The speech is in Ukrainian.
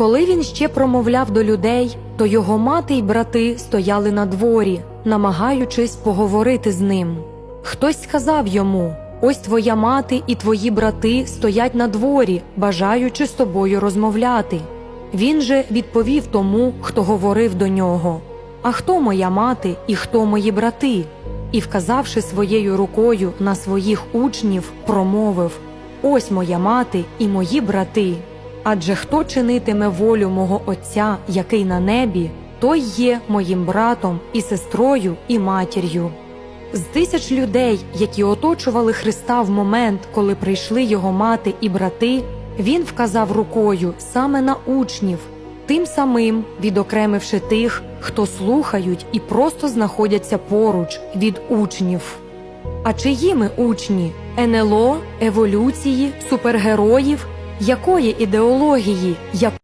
Коли він ще промовляв до людей, то його мати й брати стояли на дворі, намагаючись поговорити з ним. Хтось сказав йому: Ось твоя мати і твої брати стоять на дворі, бажаючи з тобою розмовляти. Він же відповів тому, хто говорив до нього: А хто моя мати і хто мої брати? І, вказавши своєю рукою на своїх учнів, промовив: Ось моя мати і мої брати. Адже хто чинитиме волю мого Отця, який на небі, той є моїм братом і сестрою і матір'ю. З тисяч людей, які оточували Христа в момент, коли прийшли його мати і брати, він вказав рукою саме на учнів, тим самим відокремивши тих, хто слухають і просто знаходяться поруч від учнів. А чиї ми учні? НЛО, еволюції, супергероїв? Якої ідеології?